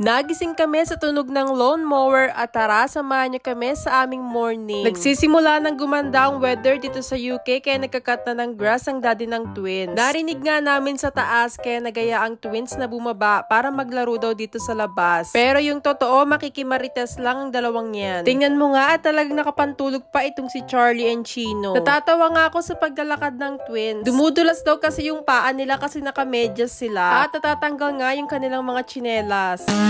Nagising kami sa tunog ng lawn mower at tara samahan niyo kami sa aming morning. Nagsisimula ng gumanda ang weather dito sa UK kaya nagkakat na ng grass ang daddy ng twins. Narinig nga namin sa taas kaya nagaya ang twins na bumaba para maglaro daw dito sa labas. Pero yung totoo makikimarites lang ang dalawang yan. Tingnan mo nga at talagang nakapantulog pa itong si Charlie and Chino. Natatawa nga ako sa paglalakad ng twins. Dumudulas daw kasi yung paa nila kasi nakamedyas sila. At natatanggal nga yung kanilang mga tsinelas.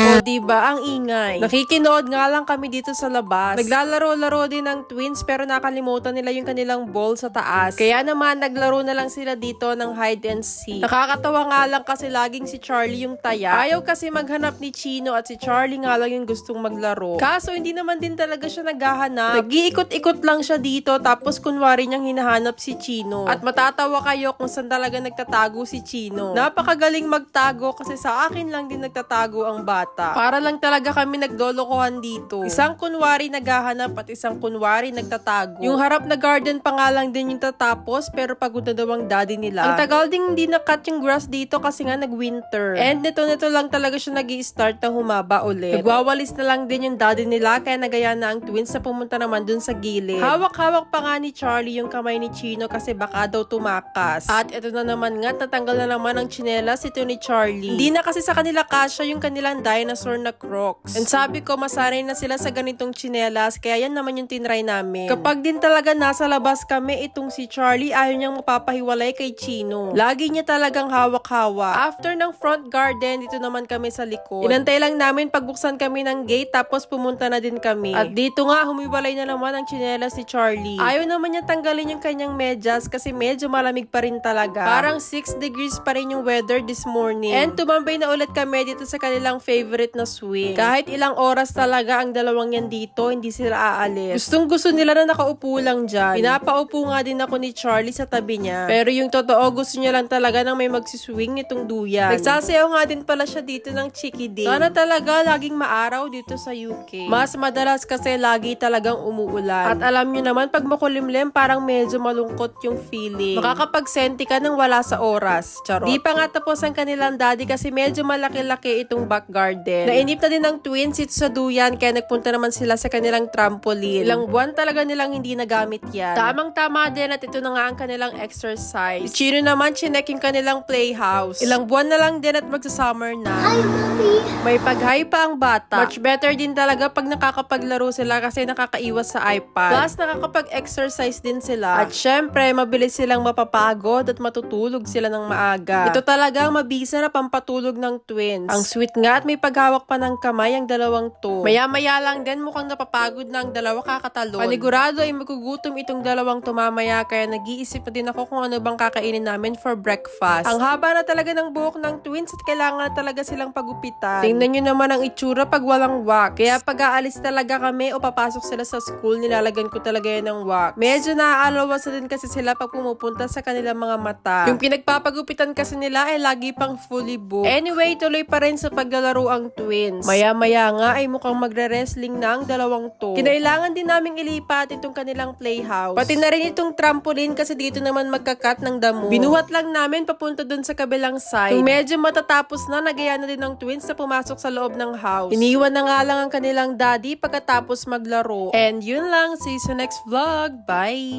O, diba? Ang ingay. Nakikinood nga lang kami dito sa labas. Naglalaro-laro din ng twins pero nakalimutan nila yung kanilang ball sa taas. Kaya naman, naglaro na lang sila dito ng hide and seek. Nakakatawa nga lang kasi laging si Charlie yung taya. Ayaw kasi maghanap ni Chino at si Charlie nga lang yung gustong maglaro. Kaso, hindi naman din talaga siya naghahanap. Nag-iikot-ikot lang siya dito tapos kunwari niyang hinahanap si Chino. At matatawa kayo kung saan talaga nagtatago si Chino. Napakagaling magtago kasi sa akin lang din nagtatago ang bata. Para lang talaga kami nagdolokohan dito. Isang kunwari naghahanap at isang kunwari nagtatago. Yung harap na garden pa nga lang din yung tatapos pero pagod na daw ang daddy nila. Ang tagal ding hindi nakat yung grass dito kasi nga nag-winter. And nito-nito lang talaga siya nag start na humaba ulit. Nagwawalis na lang din yung daddy nila kaya nagaya na ang twins na pumunta naman dun sa gilid. Hawak-hawak pa nga ni Charlie yung kamay ni Chino kasi baka daw tumakas. At ito na naman nga, tatanggal na naman ang tsinelas ito ni Charlie. Hindi na kasi sa kanila kasya yung kanilang dinosaur na crocs. And sabi ko, masanay na sila sa ganitong tsinelas kaya yan naman yung tinry namin. Kapag din talaga nasa labas kami, itong si Charlie ayaw niyang mapapahiwalay kay Chino. Lagi niya talagang hawak-hawak. After ng front garden, dito naman kami sa likod. Inantay lang namin pagbuksan kami ng gate tapos pumunta na din kami. At dito nga, humiwalay na naman ang tsinelas si Charlie. Ayaw naman niya tanggalin yung kanyang medyas kasi medyo malamig pa rin talaga. Parang 6 degrees pa rin yung weather this morning. And tumambay na ulit kami dito sa kanilang favorite na swing. Kahit ilang oras talaga ang dalawang yan dito, hindi sila aalis. Gustong gusto nila na nakaupo lang dyan. Pinapaupo nga din ako ni Charlie sa tabi niya. Pero yung totoo, gusto niya lang talaga nang may magsiswing nitong duyan. Nagsasayaw nga din pala siya dito ng chikidi. Sana talaga laging maaraw dito sa UK. Mas madalas kasi lagi talagang umuulan. At alam niyo naman, pag makulimlim, parang medyo malungkot yung feeling. Makakapagsenti ka nang wala sa oras. Charot. Di pa nga tapos ang kanilang daddy kasi medyo malaki-laki itong back garden. Nainip na din ng twins ito sa duyan kaya nagpunta naman sila sa kanilang trampoline. Ilang buwan talaga nilang hindi nagamit yan. Tamang-tama din at ito na nga ang kanilang exercise. Si Chino naman, chinek yung kanilang playhouse. Ilang buwan na lang din at magsa-summer na. Hi, Mommy. May pag-hi pa ang bata. Much better din talaga pag nakakapaglaro sila kasi nakakaiwas sa iPad. Plus, nakakapag-exercise din sila. At syempre, mabilis silang mapapagod at matutulog sila ng maaga. Ito talaga ang mabisa na pampatulog ng twins. Ang sweet nga at may paghawak pa ng kamay ang dalawang to. Maya-maya lang din mukhang napapagod na ang dalawa kakatalon. Panigurado ay magugutom itong dalawang tumamaya kaya nag-iisip na din ako kung ano bang kakainin namin for breakfast. Ang haba na talaga ng buhok ng twins at kailangan na talaga silang pagupitan. Tingnan nyo naman ang itsura pag walang wax. Kaya pag aalis talaga kami o papasok sila sa school, nilalagyan ko talaga yan ng wax. Medyo naaalawas na din kasi sila pag pumupunta sa kanilang mga mata. Yung pinagpapagupitan kasi nila ay lagi pang fully booked. Anyway, tuloy pa rin sa paglalaro ang twins. Maya-maya nga ay mukhang magre-wrestling na ang dalawang to. Kinailangan din naming ilipat itong kanilang playhouse. Pati na rin itong trampoline kasi dito naman magkakat ng damo. Binuhat lang namin papunta dun sa kabilang side. Kung medyo matatapos na, nagaya na din ng twins na pumasok sa loob ng house. Iniwan na nga lang ang kanilang daddy pagkatapos maglaro. And yun lang, see you sa next vlog. Bye!